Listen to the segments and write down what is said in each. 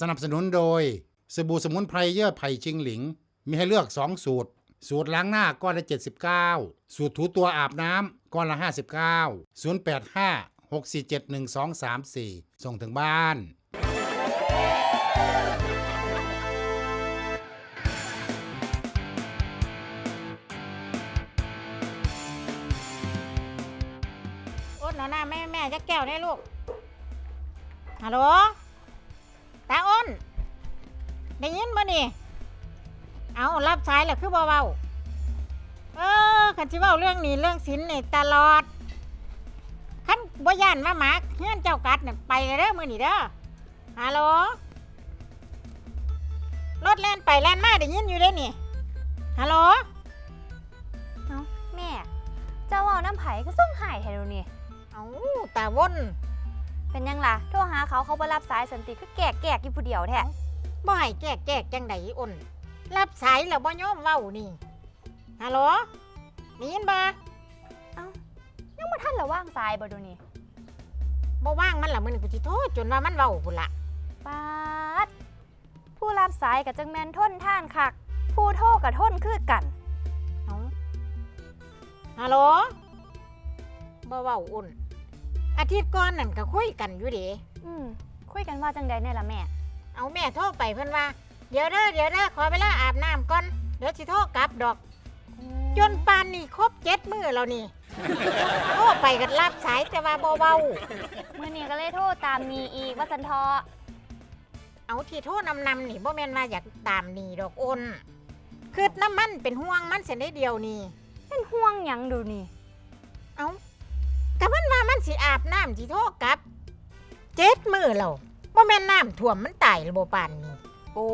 สนับสนุนโดยสบู่สมุนไพรเยื่อไผ่ชิงหลิง มีให้เลือก 2 สูตร สูตรล้างหน้าก้อนละ 79 สูตรถูตัวอาบน้ำก้อนละ 59 085 647 1234 ส่งถึงบ้านอ้นเอาหน้าแม่แม่จะแก้วได้ลูก ฮัลโหล ตาอ้น ได้ยินบ่นี่ เอารับสายแล้วคือบ่เว้าเออคันสิเว้าเรื่องนี้เรื่องสินนี่ตลอดคันบ่ย่านมาหมาเฮือนเจ้ากัดเนี่ยไปเด้อมื้อนี้เด้อฮัลโหลรถแล่นไปแล่นมาได้ยินอยู่เด้นี่ฮัลโหลเอ้าแม่ เจ้าเว่าน้ำไผ่ก็ส่งหายให้ดูนี่ เอาตาวน เป็นยังล่ะ โทรหาเขาเขาบ่รับสายสันติก็แกกแกกอยู่ผู้เดียวแท้บ่ให้แก้แก้จังไดอ้นรับสายแล้วบ่ยอมเว้านี่ฮัลโหลได้ยินบ่ยังบ่ทันละว่างสายบ่ดูนี่บ่ว่างมันละมื้อนี้กูสิโทรจนว่ามันเว้าพุ่นละปาดผู้รับสายกับจังแมนทนท่านคัก ผู้โทรกับทนคือกันเอาฮัลโหลบ่เว้าอ้น อาทิตย์ก่อนนั่นก็คุยกันอยู่เด้อืมคุยกันว่าจังใดเนี่ยล่ะแม่ เอาแม่โทรไปเพิ่นว่า เดี๋ยวเด้อเดี๋ยวเด้อขอเวลาอาบน้ำก่อน เดี๋ยวสิโทรกลับดอก จนปานนี้ครบเจ็ดมื้อแล้วนี่ โทรไปก็รับสายแต่ว่าบ่เว้ามื้อนี้ก็เลยโทรตามมีอีกว่าสันทอเอาที่โทษนำนำๆนี่บ่แม่นว่าอยากตามนี่ดอกอ้นคือน้ำมันเป็นห่วงมันเสียได้เดียวนี่เป็นห่วงหยังดูนี่ เอา กะมันว่ามันสิอาบน้ำสิโทษกลับ เจ็ดมือเราบ่แม่นน้ำท่วมมันตายหรือบ่ปานนี้โอ้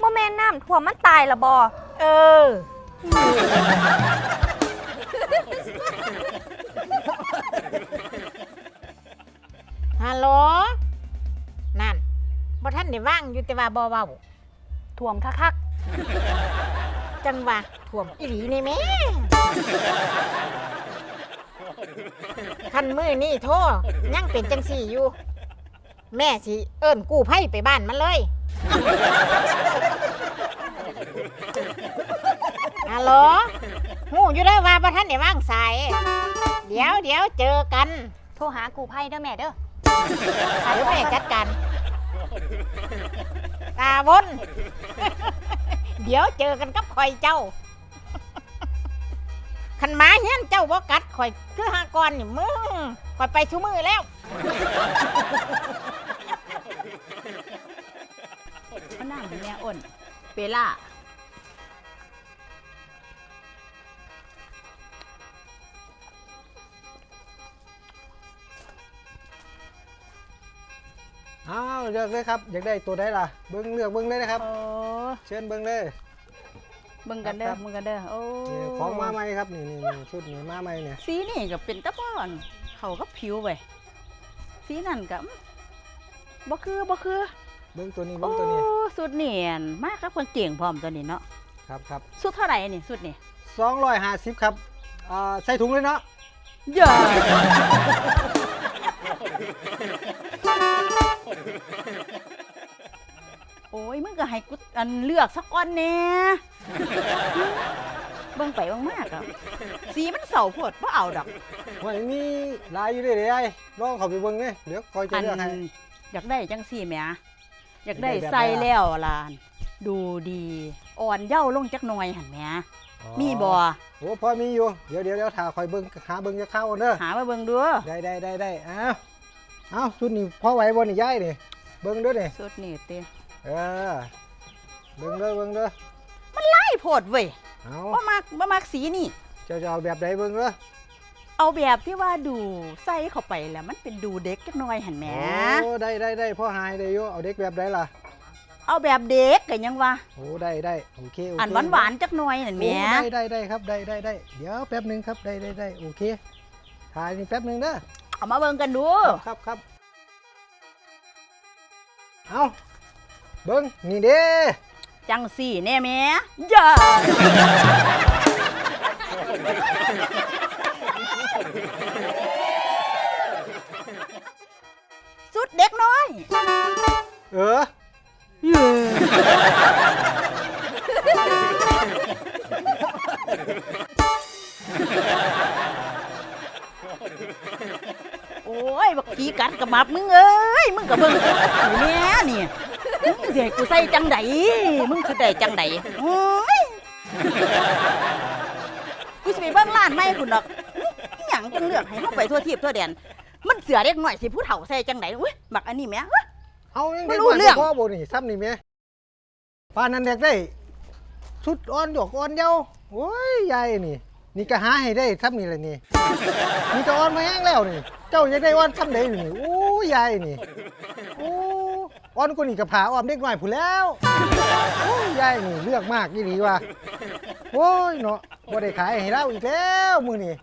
บ่แม่นน้ำท่วมมันตายละบ่เออ ได้ว่างอยู่แต่ว่าบ่เว้าท่วมคักจังว่าท่วมอีหลีนี่แม่คันมือนี่โทษยังเป็นจังสี่อยู่ แม่สิเอิ้นกู้ภัยไปบ้านมันเลยฮัลโหลหูอยู่ได้อว่าบ่ท่านได้ว่างสาย เดี๋ยวเดี๋ยวเจอกัน ๆโทรหากูภัยเด้อแม่เด้อ เดี๋ยวแม่จัดการ ตาบน เดี๋ยวเจอกันกับข่อยเจ้า ขันหมาเฮี้ยนเจ้าบ่กัดข่อยคือหากรนี่มึงข่อยไปชูมือแล้วเอาน้ำให้แม่อ้นเปล่า อ้าวเลือกเลยครับ อยากได้ตัวใดล่ะ เบิ้งเลือกเบิ้งเลยนะครับ โอ้เชิญเบิ้งเลย เบิ่งกันเด้คอรับเบิ่งกันเด้อโอ้นี่ของมาใหม่ครับนี่นี่นี่ชุดนี้มาใหม่เนี่ยสีนี่ก็เป็นตะป้อนเขาก็ผิวไปสีนั่นก็อืมบ่คือบ่คือเบิ้งตัวนี้โอ้เบิ้งตัวนี้สุดเนียนมากครับคนเก่งพร้อมตัวนี้เนาะครับครับสุดเท่าไหร่นี่สุดนี่สองร้อยห้าสิบครับอ่าใส่ถุงเลยเนาะ เย่า โอ้ยมึงก็ให้กูอันเลือกสักก้อนแหน่เบิ่งไปเบิ่งมากอะสีมันเศร้าโพดบ่เอาดอกวันนี้ลายอยู่เลยเดี๋ยวไอ้ลองเข้าไปเบิ้งเลยเดี๋ยวคอยจะอันเลือกให้ อยากได้จังสี่แหมอยากได้อยากได้แบบใส่ไหนล่ะแล้วล่ะดูดีอ่อนเย้าลงจักหน่อยหันแหมอ๋อมีบ่โอ้พอมีอยู่ เดี๋ยวเดี๋ยวเดี๋ยวถ่าคอยเบิ้งหาเบิ้งจะเข้าเด้อหามาเบิ่งดูได้ได้ได้ได้อ้าว อ้าวชุดนี้พอไหวบ่นี่ย้ายนี่เบิ้งเด้อนี่สุดนี่เต้เออเบิ้งเด้อเบิ้งเด้อไอ้โพดเว้ยเอาบ่มักบ่มักสีนี่ เจ้าจะเอาแบบใดเบิ้งเด้อเอาแบบที่ว่าดูใส่เข้าไปแล้วมันเป็นดูเด็กจักหน่อยหันแหมโอ้ได้ได้ได้พ่อหายได้อยู่เอาเด็กแบบใดล่ะ เอาแบบเด็กก็ยังว่าโอ้ได้ได้โอเคโอเคอันหวานๆจักหน่อยนั่นแหมโอ้ได้ได้ได้ครับได้ได้ได้เดี๋ยวแป๊บหนึ่งครับได้ได้ได้โอเคถ่ายนี่แป๊บหนึ่งเด้อ เอามาเบิ่งกันดู ครับครับเอาเบิ้งนี่เด้จังสี่แน่แม่อย่าสุดเด็กน้อย เออโอ้ยบัก ขี้กัดกับมับมึงเอ้ยมึงกับเบิ่งกูแม่นี่มึงสิให้กูใส่จังไดมึงคือได้จังไดโอ้ยกูสิไปเบิ่งร้านใหม่คุณดอกอหยังจังเลือกให้เฮาไปทั่วทิพย์ทั่วแดน มันเสือเด็กหน่อยสิผู้เฒ่าใส่จังไดอุ้ยบักอันนี้แหม่เอายังไม่ได้รู้ว่าเรื่อง พ่อโบนี่ซ้ำนี่แม่ปานนั้นอยากได้ชุดอ่อนดอกอ่อนเยาว์โอ้ยยายนี่ นี่ก็หาให้ได้ซ้ำนี่เลยนี่นี่ก็อ่อนมาแห้งแล้วนี่เจ้าอยากได้อ่อนซ้ำไหนอยู่นี่โอ้ยายนี่โอ้อ่อนกว่านี่ก็ผ่าอ่อมเด็กหน้อยผู้นแล้วโอ้ยายนี่เลือกมากยี่ดีว่ะโอ้ยเนาะบ่ได้ขายให้เราอีกแล้วมื้อนี้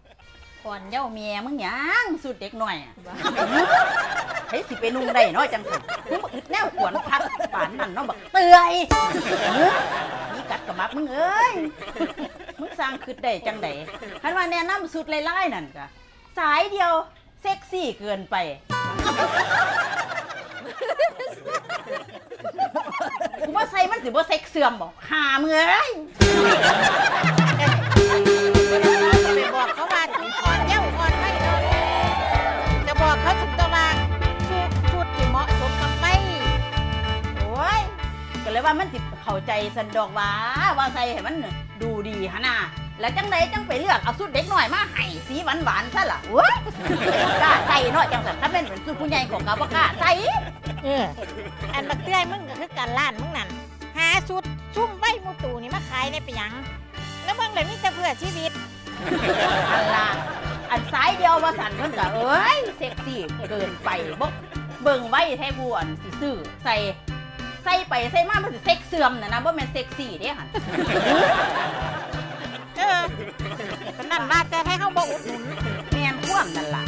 ก่อนเย้าเมียมึงหยังสุดเด็กหน่อยอะเฮ้ยสิไปนุ่งได้เนาะจังสิมึงบักอึดแนวขวนพักปานนั่นเนาะบักเตอยเอ้อนี่กัดกับมักมึงเอ้ยมึงสร้างคืดได้จังไดคันว่าแนะนำสุดไล่ๆนั่นกะสายเดียว เซ็กซี่เกินไป กูว่าใส่มันสิบ่เซ็กเสื่อมบอกหามึงเอ้ยจะไปบอกเขาว่าชุดอ่อนเย้าอ่อนไม่เนาะจะบอกเขาถึงตัวว่าชุดชุดที่เหมาะสมกับไม่โอ้ยก็เลยว่ามันติเข้าใจสันดอกว่าว่าใส่ให้มันดูดีฮะน่ะ แล้วจังไดจังไปเลือกเอาสุดเด็กหน่อยมาให้สีหวานหวานๆซะล่ะโอ้ยกล้าใส่เนาะจังสันถ้าเป็นเป็นสุดผู้ใหญ่ของกาบ่กล้าใส่เอออันบักเตื้อยมึงก็คือการล้านมึงนั่นหาชุดซุ่มใบมูตูนี่มาขายในไปหยัง แล้วมึงเลยมีแต่เพื่อชีวิต อันละอันซ้ายเดียวว่าสันเพิ่นก็เอ้ยเซ็กซี่เกินไปบ่เบิ่งไว้แท้กูอันสิซื้อใส่ใส่ไปใส่มามันสิเซ็กเสื่อมน่ะนะบ่แม่นเซ็กซี่เด้หั่น นั่นว่าแต่ให้เฮาบ่อุดหนุนแม่นคว่ำนั่นล่ะ